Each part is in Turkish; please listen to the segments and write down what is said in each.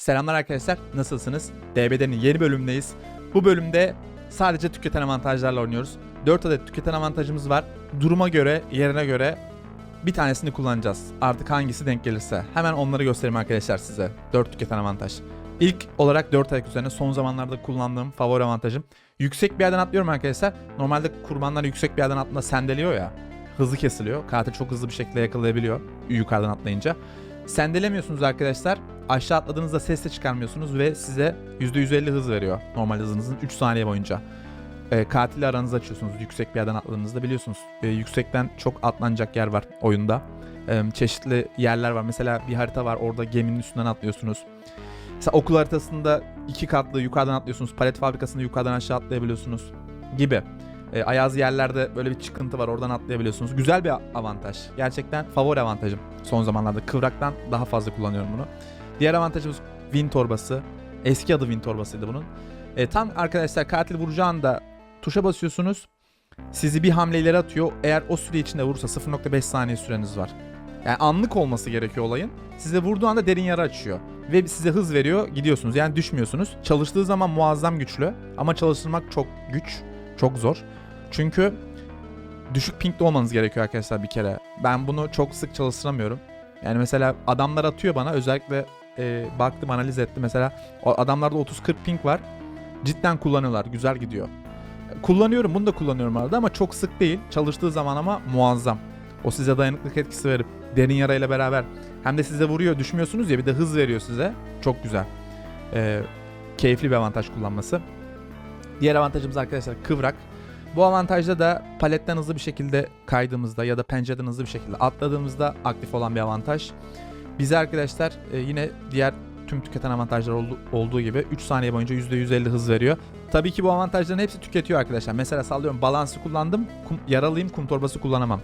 Selamlar arkadaşlar, nasılsınız? DBD'nin yeni bölümündeyiz. Bu bölümde sadece tüketen avantajlarla oynuyoruz. 4 adet tüketen avantajımız var. Duruma göre, yerine göre bir tanesini kullanacağız. Artık hangisi denk gelirse. Hemen onları göstereyim arkadaşlar size. 4 tüketen avantaj. İlk olarak 4 ayak üzerine son zamanlarda kullandığım favori avantajım. Yüksek bir yerden atlıyorum arkadaşlar. Normalde kurbanlar yüksek bir yerden atlığında sendeliyor ya. Hızlı kesiliyor. Katil çok hızlı bir şekilde yakalayabiliyor yukarıdan atlayınca. Sendelemiyorsunuz arkadaşlar. Aşağı atladığınızda ses de çıkarmıyorsunuz ve size %150 hız veriyor normal hızınızın 3 saniye boyunca. E, katili aranızı açıyorsunuz yüksek bir yerden atladığınızda biliyorsunuz. E, yüksekten çok atlanacak yer var oyunda. E, çeşitli yerler var. Mesela bir harita var orada geminin üstünden atlıyorsunuz. Mesela okul haritasında iki katlı yukarıdan atlıyorsunuz. Palet fabrikasında yukarıdan aşağı atlayabiliyorsunuz gibi. E, ayaz yerlerde böyle bir çıkıntı var oradan atlayabiliyorsunuz. Güzel bir avantaj. Gerçekten favori avantajım son zamanlarda. Kıvraktan daha fazla kullanıyorum bunu. Diğer avantajımız Win torbası. Eski adı Win torbasıydı bunun. E, tam arkadaşlar katil vuracağında tuşa basıyorsunuz. Sizi bir hamle ileri atıyor. Eğer o süre içinde vurursa 0.5 saniye süreniz var. Yani anlık olması gerekiyor olayın. Size vurduğu anda derin yara açıyor. Ve size hız veriyor gidiyorsunuz. Yani düşmüyorsunuz. Çalıştığı zaman muazzam güçlü. Ama çalıştırmak çok güç. Çok zor. Çünkü düşük pingde olmanız gerekiyor arkadaşlar bir kere. Ben bunu çok sık çalıştıramıyorum. Yani mesela adamlar atıyor bana özellikle e, baktım analiz ettim mesela adamlarda 30-40 ping var. Cidden kullanıyorlar. Güzel gidiyor. Kullanıyorum bunu da kullanıyorum arada ama çok sık değil. Çalıştığı zaman ama muazzam. O size dayanıklık etkisi verip derin yarayla beraber hem de size vuruyor düşmüyorsunuz ya bir de hız veriyor size. Çok güzel. Ee, keyifli bir avantaj kullanması. Diğer avantajımız arkadaşlar kıvrak. Bu avantajda da paletten hızlı bir şekilde kaydığımızda ya da pencereden hızlı bir şekilde atladığımızda aktif olan bir avantaj. Bize arkadaşlar e, yine diğer tüm tüketen avantajlar oldu- olduğu gibi 3 saniye boyunca %150 hız veriyor. Tabii ki bu avantajların hepsi tüketiyor arkadaşlar. Mesela sallıyorum balansı kullandım, kum, yaralıyım kum torbası kullanamam.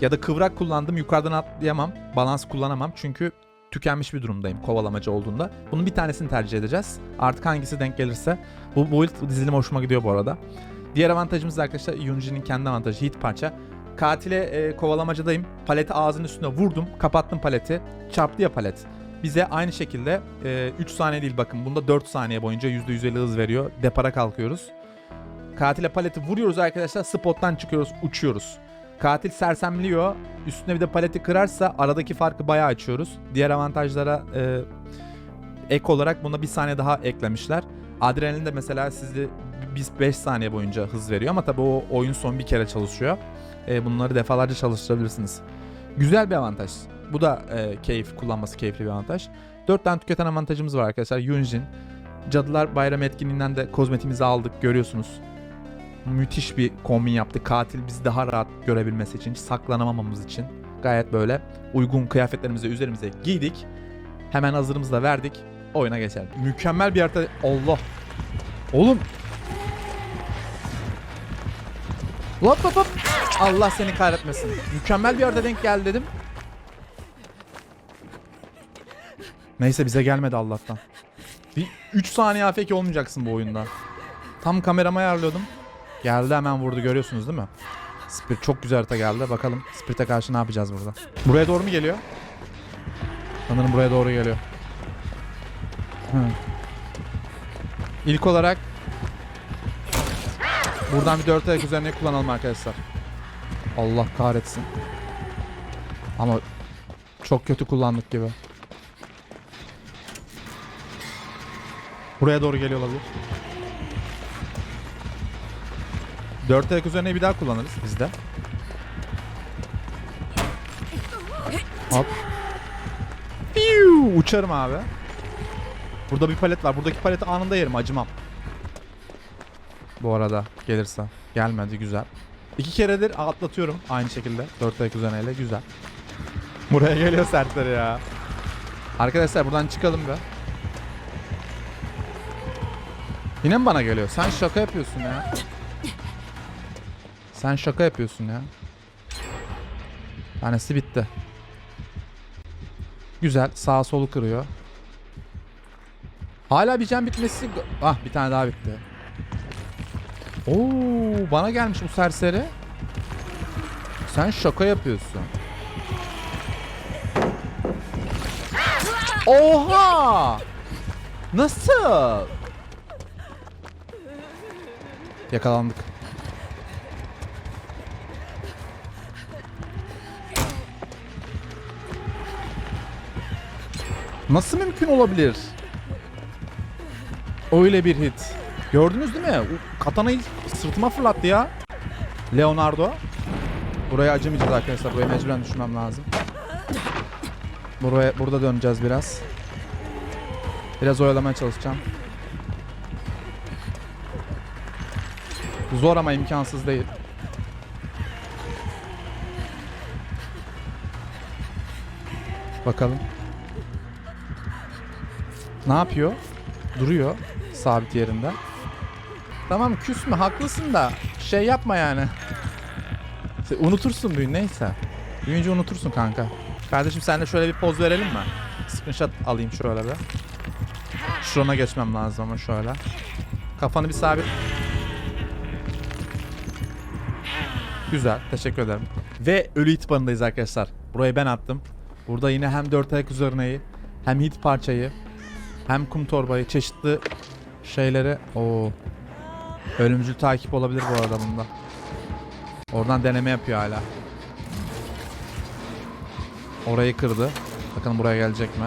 Ya da kıvrak kullandım yukarıdan atlayamam, balans kullanamam çünkü tükenmiş bir durumdayım kovalamacı olduğunda. Bunun bir tanesini tercih edeceğiz. Artık hangisi denk gelirse. Bu build dizilim hoşuma gidiyor bu arada. Diğer avantajımız da arkadaşlar Yunji'nin kendi avantajı hit parça. Katile e, kovalamacadayım. Paleti ağzının üstüne vurdum. Kapattım paleti. Çarptı ya palet. Bize aynı şekilde 3 saniye değil bakın bunda 4 saniye boyunca %150 hız veriyor. Depara kalkıyoruz. Katile paleti vuruyoruz arkadaşlar. Spottan çıkıyoruz. Uçuyoruz. Katil sersemliyor. Üstüne bir de paleti kırarsa aradaki farkı bayağı açıyoruz. Diğer avantajlara e, ek olarak buna bir saniye daha eklemişler. Adrenalin de mesela sizi biz 5 saniye boyunca hız veriyor ama tabii o oyun son bir kere çalışıyor. E, bunları defalarca çalıştırabilirsiniz. Güzel bir avantaj. Bu da e, keyif kullanması keyifli bir avantaj. 4 tane tüketen avantajımız var arkadaşlar. Yunjin. Cadılar Bayram etkinliğinden de kozmetimizi aldık görüyorsunuz. Müthiş bir kombin yaptı. Katil bizi daha rahat görebilmesi için, saklanamamamız için gayet böyle uygun kıyafetlerimizi üzerimize giydik. Hemen hazırımızı da verdik. Oyuna geçelim. Mükemmel bir harita. Allah. Oğlum. Hop hop hop. Allah seni kahretmesin. Mükemmel bir harita denk geldi dedim. Neyse bize gelmedi Allah'tan. Bir 3 saniye afk olmayacaksın bu oyunda. Tam kameramı ayarlıyordum. Geldi hemen vurdu görüyorsunuz değil mi? Spirit çok güzel harita geldi. Bakalım Spirit'e karşı ne yapacağız burada. Buraya doğru mu geliyor? Sanırım buraya doğru geliyor. Hı. İlk olarak buradan bir 4 ayak üzerine kullanalım arkadaşlar. Allah kahretsin. Ama çok kötü kullandık gibi. Buraya doğru geliyor olabilir. Dört ayak üzerine bir daha kullanırız biz de. Hop. Uçarım abi. Burada bir palet var. Buradaki paleti anında yerim acımam. Bu arada gelirse. Gelmedi güzel. İki keredir atlatıyorum aynı şekilde. Dört ayak üzerineyle güzel. Buraya geliyor sertleri ya. Arkadaşlar buradan çıkalım be. Yine mi bana geliyor? Sen şaka yapıyorsun ya. Sen şaka yapıyorsun ya. Tanesi bitti. Güzel. Sağ solu kırıyor. Hala bir can bitmesi... Ah bir tane daha bitti. Oo bana gelmiş bu serseri. Sen şaka yapıyorsun. Oha! Nasıl? Yakalandık. Nasıl mümkün olabilir? Öyle bir hit. Gördünüz değil mi? O katanayı sırtıma fırlattı ya. Leonardo. Buraya acımayacağız arkadaşlar. Buraya mecburen düşmem lazım. Buraya burada döneceğiz biraz. Biraz oyalamaya çalışacağım. Zor ama imkansız değil. Bakalım. Ne yapıyor? Duruyor sabit yerinde. Tamam küsme haklısın da şey yapma yani. İşte unutursun büyün neyse. Büyüyünce unutursun kanka. Kardeşim sen de şöyle bir poz verelim mi? Screenshot alayım şöyle bir. Şurana geçmem lazım ama şöyle. Kafanı bir sabit. Güzel. Teşekkür ederim. Ve ölü hit barındayız arkadaşlar. Burayı ben attım. Burada yine hem dört ayak üzerineyi hem hit parçayı hem kum torbayı çeşitli şeyleri o ölümcül takip olabilir bu arada bunda. Oradan deneme yapıyor hala. Orayı kırdı. Bakın buraya gelecek mi?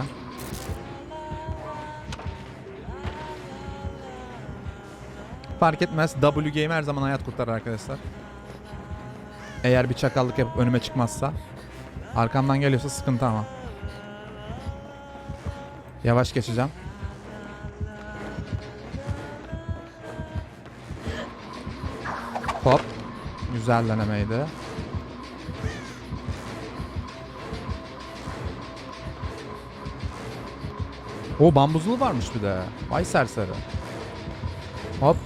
Fark etmez. W game her zaman hayat kurtarır arkadaşlar. Eğer bir çakallık yapıp önüme çıkmazsa. Arkamdan geliyorsa sıkıntı ama. Yavaş geçeceğim. Güzel denemeydi. O bambuzlu varmış bir de. Vay serseri. Hop.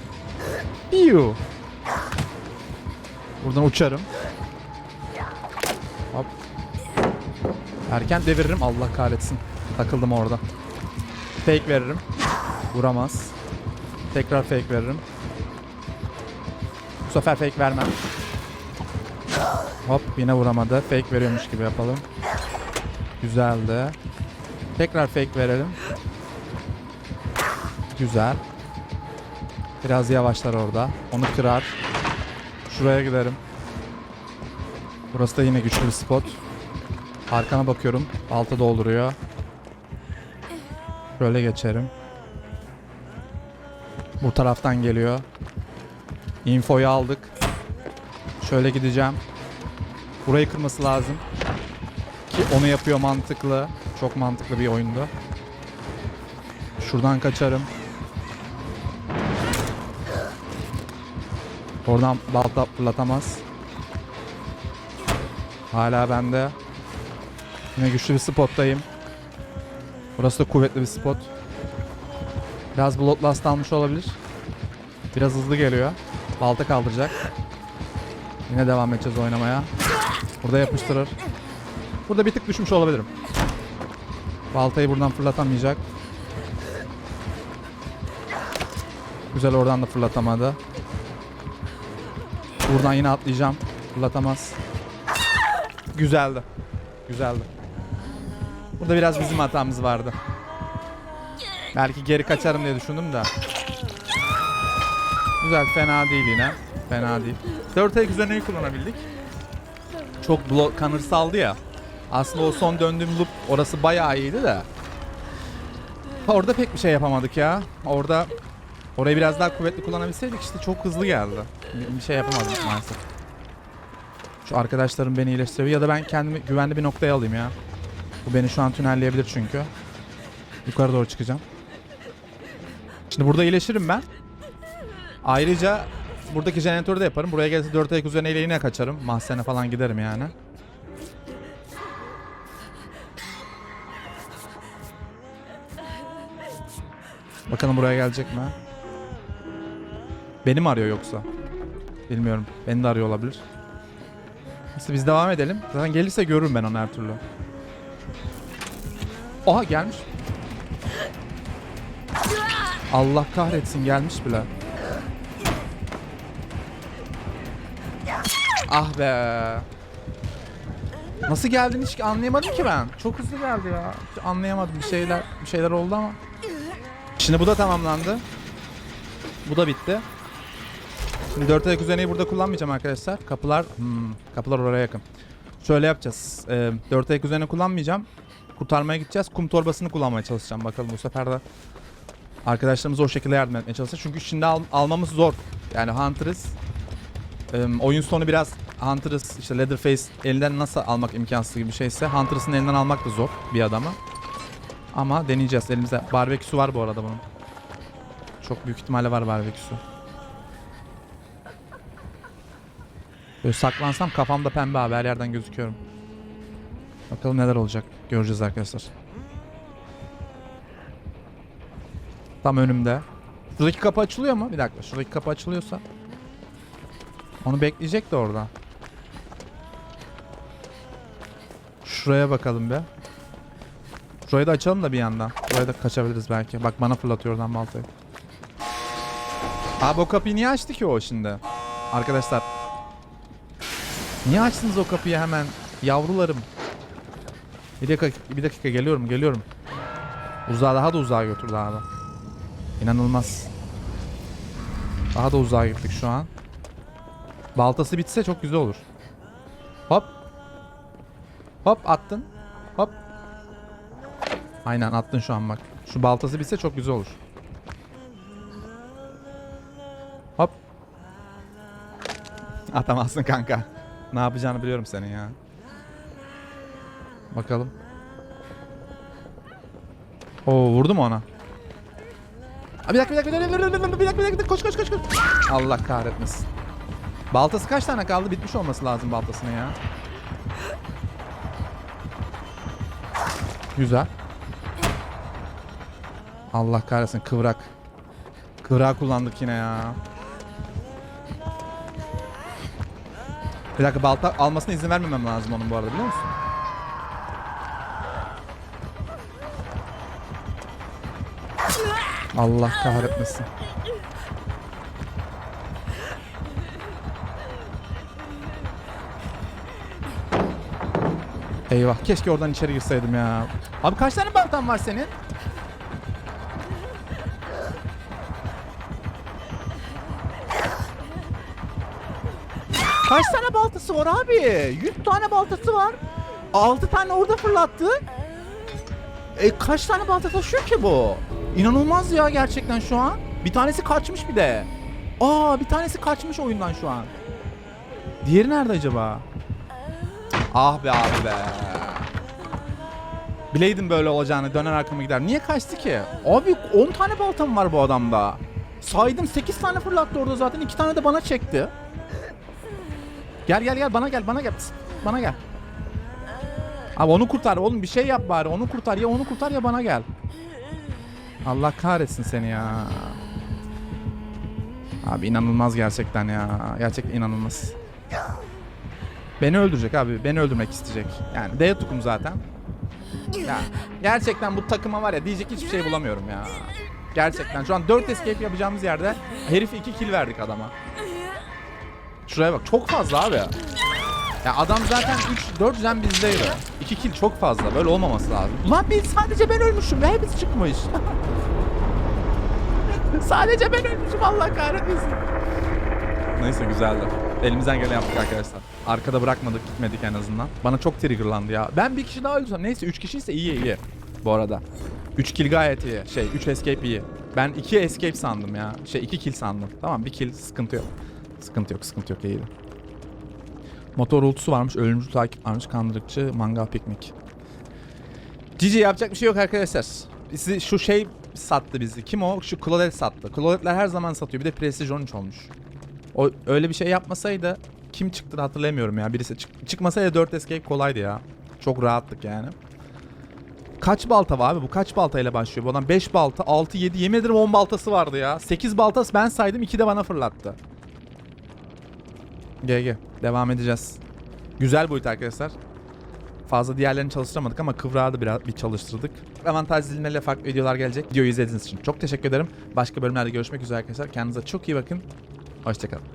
Piu. Buradan uçarım. Hop. Erken deviririm Allah kahretsin. Takıldım orada. Fake veririm. Vuramaz. Tekrar fake veririm. Bu sefer fake vermem. Yine vuramadı. Fake veriyormuş gibi yapalım. Güzeldi. Tekrar fake verelim. Güzel. Biraz yavaşlar orada. Onu kırar. Şuraya giderim. Burası da yine güçlü bir spot. Arkana bakıyorum. Balta dolduruyor. Şöyle geçerim. Bu taraftan geliyor. Infoyu aldık. Şöyle gideceğim. Burayı kırması lazım. Ki onu yapıyor mantıklı. Çok mantıklı bir oyundu. Şuradan kaçarım. Oradan balta fırlatamaz. Hala bende. Yine güçlü bir spottayım. Burası da kuvvetli bir spot. Biraz Bloodlust almış olabilir. Biraz hızlı geliyor. Balta kaldıracak. Yine devam edeceğiz oynamaya. Burada yapıştırır. Burada bir tık düşmüş olabilirim. Baltayı buradan fırlatamayacak. Güzel oradan da fırlatamadı. Buradan yine atlayacağım. Fırlatamaz. Güzeldi. Güzeldi. Burada biraz bizim hatamız vardı. Belki geri kaçarım diye düşündüm de. Güzel fena değil yine. Fena değil. 4 ayak üzerine kullanabildik. Çok kanır saldı ya. Aslında o son döndüğüm loop orası bayağı iyiydi de. Orada pek bir şey yapamadık ya. Orada orayı biraz daha kuvvetli kullanabilseydik işte çok hızlı geldi. Bir, bir şey yapamadım maalesef. Şu arkadaşlarım beni iyileştiriyor ya da ben kendimi güvenli bir noktaya alayım ya. Bu beni şu an tünelleyebilir çünkü. Yukarı doğru çıkacağım. Şimdi burada iyileşirim ben. Ayrıca buradaki jeneratörü de yaparım. Buraya gelirse 4 ayak üzerine yine kaçarım. Mahzene falan giderim yani. Bakalım buraya gelecek mi? Beni mi arıyor yoksa? Bilmiyorum. Beni de arıyor olabilir. Neyse biz devam edelim. Zaten gelirse görürüm ben onu her türlü. Oha gelmiş. Allah kahretsin gelmiş bile. Ah be. Nasıl geldin hiç anlayamadım ki ben. Çok hızlı geldi ya. Hiç anlayamadım bir şeyler bir şeyler oldu ama. Şimdi bu da tamamlandı. Bu da bitti. Şimdi 4 ayak üzerineyi burada kullanmayacağım arkadaşlar. Kapılar hmm, kapılar oraya yakın. Şöyle yapacağız. Ee, 4 ayak üzerine kullanmayacağım. Kurtarmaya gideceğiz. Kum torbasını kullanmaya çalışacağım. Bakalım bu sefer de arkadaşlarımıza o şekilde yardım etmeye çalışacağız. Çünkü şimdi al- almamız zor. Yani Hunter'ız. Oyun sonu biraz Hunter'ız işte Leatherface elinden nasıl almak imkansız gibi bir şeyse Hunter'ısın elinden almak da zor bir adamı. Ama deneyeceğiz. Elimizde barbeküsü var bu arada bunun. Çok büyük ihtimalle var barbeküsü. Böyle saklansam kafamda pembe abi her yerden gözüküyorum. Bakalım neler olacak. Göreceğiz arkadaşlar. Tam önümde. Şuradaki kapı açılıyor mu? Bir dakika. Şuradaki kapı açılıyorsa. Onu bekleyecek de orada. Şuraya bakalım be. Şurayı da açalım da bir yandan. Buraya da kaçabiliriz belki. Bak bana fırlatıyor oradan baltayı. Abi o kapıyı niye açtı ki o şimdi? Arkadaşlar. Niye açtınız o kapıyı hemen? Yavrularım. Bir dakika, bir dakika geliyorum geliyorum. Uzağa daha da uzağa götürdü abi. İnanılmaz. Daha da uzağa gittik şu an. Baltası bitse çok güzel olur. Hop. Hop attın. Hop. Aynen attın şu an bak. Şu baltası bitse çok güzel olur. Hop. Atamazsın kanka. Ne yapacağını biliyorum senin ya. Bakalım. Oo vurdu mu ona? Bir dakika bir dakika bir dakika bir dakika bir dakika koş koş koş koş. Allah kahretmesin. Baltası kaç tane kaldı? Bitmiş olması lazım baltasının ya. Güzel. Allah kahretsin kıvrak. Kıvrak kullandık yine ya. Bir dakika balta almasına izin vermemem lazım onun bu arada biliyor musun? Allah kahretmesin. Eyvah keşke oradan içeri girseydim ya. Abi kaç tane baltan var senin? Kaç tane baltası var abi? 100 tane baltası var. 6 tane orada fırlattı. E kaç tane balta taşıyor ki bu? İnanılmaz ya gerçekten şu an. Bir tanesi kaçmış bir de. Aa bir tanesi kaçmış oyundan şu an. Diğeri nerede acaba? Ah be abi be. Bileydim böyle olacağını döner arkama gider. Niye kaçtı ki? Abi 10 tane baltam var bu adamda. Saydım 8 tane fırlattı orada zaten 2 tane de bana çekti. Gel gel gel bana gel bana gel. Bana gel. Abi onu kurtar oğlum bir şey yap bari onu kurtar ya onu kurtar ya bana gel. Allah kahretsin seni ya. Abi inanılmaz gerçekten ya. Gerçekten inanılmaz. Beni öldürecek abi. Beni öldürmek isteyecek. Yani Deyatuk'um zaten. Ya gerçekten bu takıma var ya diyecek hiçbir şey bulamıyorum ya. Gerçekten şu an 4 escape yapacağımız yerde herifi 2 kill verdik adama. Şuraya bak çok fazla abi. Ya adam zaten 3 4 jen bizdeydi. 2 kill çok fazla. Böyle olmaması lazım. Lan biz sadece ben ölmüşüm ve hepsi çıkmış. sadece ben ölmüşüm Allah kahretmesin. Neyse güzeldi. Elimizden geleni yaptık arkadaşlar. Arkada bırakmadık gitmedik en azından. Bana çok triggerlandı ya. Ben bir kişi daha öldürsem. Neyse 3 kişiyse iyi iyi. Bu arada. 3 kill gayet iyi. Şey 3 escape iyi. Ben 2 escape sandım ya. Şey 2 kill sandım. Tamam 1 kill sıkıntı yok. Sıkıntı yok sıkıntı yok iyiydi. Motor ultusu varmış, ölümcül takip varmış, kandırıkçı, mangal piknik. Cici yapacak bir şey yok arkadaşlar. Bizi şu şey sattı bizi. Kim o? Şu Claudette sattı. Claudette'ler her zaman satıyor. Bir de Prestige 13 olmuş. O öyle bir şey yapmasaydı kim çıktı hatırlamıyorum ya. Birisi çık çıkmasaydı 4 escape kolaydı ya. Çok rahattık yani. Kaç balta var abi? Bu kaç baltayla başlıyor? Bu adam 5 balta, 6, 7, yemin ederim 10 baltası vardı ya. 8 baltası ben saydım 2 de bana fırlattı. GG. Devam edeceğiz. Güzel boyut arkadaşlar. Fazla diğerlerini çalıştıramadık ama kıvrağı da biraz bir çalıştırdık. Avantaj dilimleriyle farklı videolar gelecek. Videoyu izlediğiniz için çok teşekkür ederim. Başka bölümlerde görüşmek üzere arkadaşlar. Kendinize çok iyi bakın. Hoşçakalın.